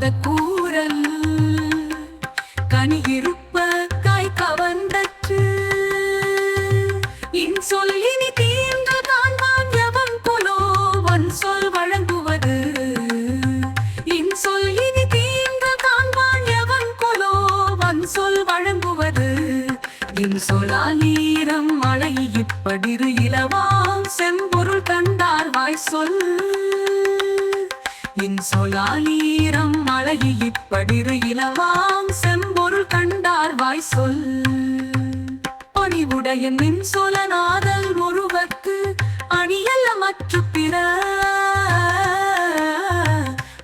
காத கூறல் கனி இருப்ப காய் கவர்ந்தற்று. இன் சொல்லினி தீர்ந்து காண்பான் எவன் போலோ வன் சொல் வழங்குவது. இன் சொல்லினி தீர்ந்து காண்பான் எவன் போலோ வன் சொல் வழங்குவது. இன் சொலாலீரம் மழை இப்படிரு இலவாம் செம்பொருள் கண்டார் வாய் சொல் இன் சொலாலீரம் அழகி இப்படிரு இலவாம் செம்பொருள் கண்டார் வாய் சொல் பணிவுடைய நின் சொலநாதல் ஒருவர்க்கு அணியல்ல மற்ற பிற.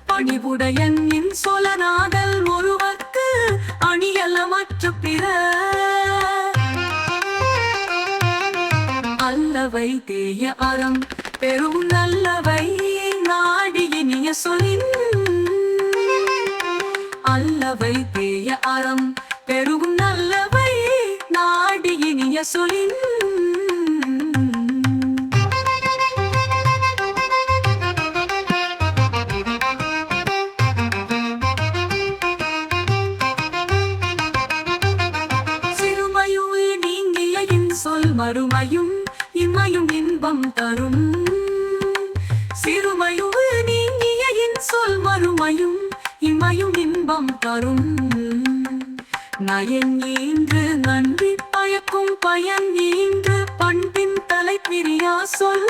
பணிவுடைய நின் சொலநாதல் ஒருவர்க்கு அணியல்ல மற்ற பிற. அல்லவை தேய அறம் பெரும் நல்லவை நாடி இனிய சொலின் நல்லவை தேய அறம். பெருகும் நல்லவை நாடி இனிய சொலின் சொல் மறுமையும் இம்மையும் இன்பம் தரும். சிறுமையுள் நீங்கிய இன் சொல் மறுமையும் இமையும் இன்பம் தரும். நயன் ஈன்று நன்றி பயக்கும் பயன் ஈன்று பண்பின் தலை பிரியா சொல்.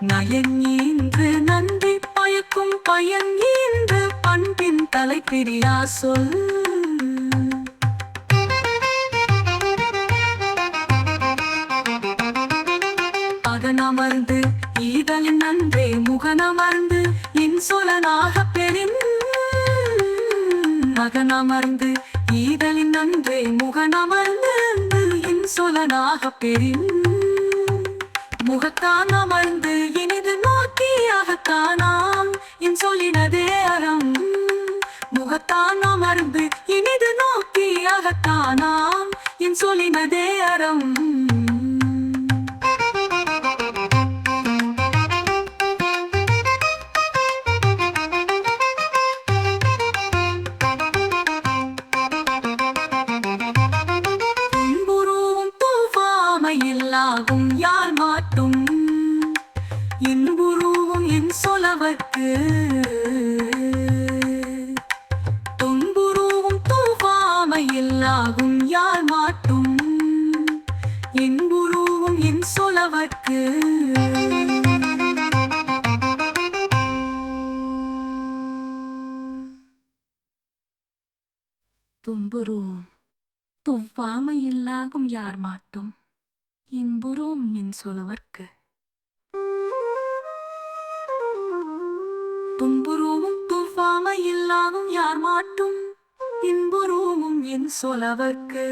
நயன் ஈன்று நன்றி பயக்கும் பயன் ஈன்று பண்பின் தலை பிரியா சொல். அகனமர்ந்து ஈதல் நன்றே முகனமர்ந்து இன்சொலனாக சொலனாக மகனமர்ந்து ஈதலின் நன்றே முகனமர்ந்து இன் சொலனாக முகத்தான் அமர்ந்து இனிது நோக்கியாகத்தானாம் அகத்தானாம் அறம். முகத்தான் அமர்ந்து இனிது நோக்கியாகத்தானாம் அகத்தானாம் அறம். தூவாமையில்லாகும் யார் மாட்டும்? இன்புருவும் என் சொலவர்க்கு. தொன்புருவும் தூவாமையில் ஆகும் யார் மாட்டும்? இன்புருவும் என் சொலவர்க்கு. துன்புறுவும் துவ்வாமையில்லாகும் யார் மாட்டும்? இன்புறும் என் சொலவர்க்கு துன்புருவும் துவ்வாமையில்லாகும் யார் மாட்டும் இன்புருவும் என் சொலவர்க்கு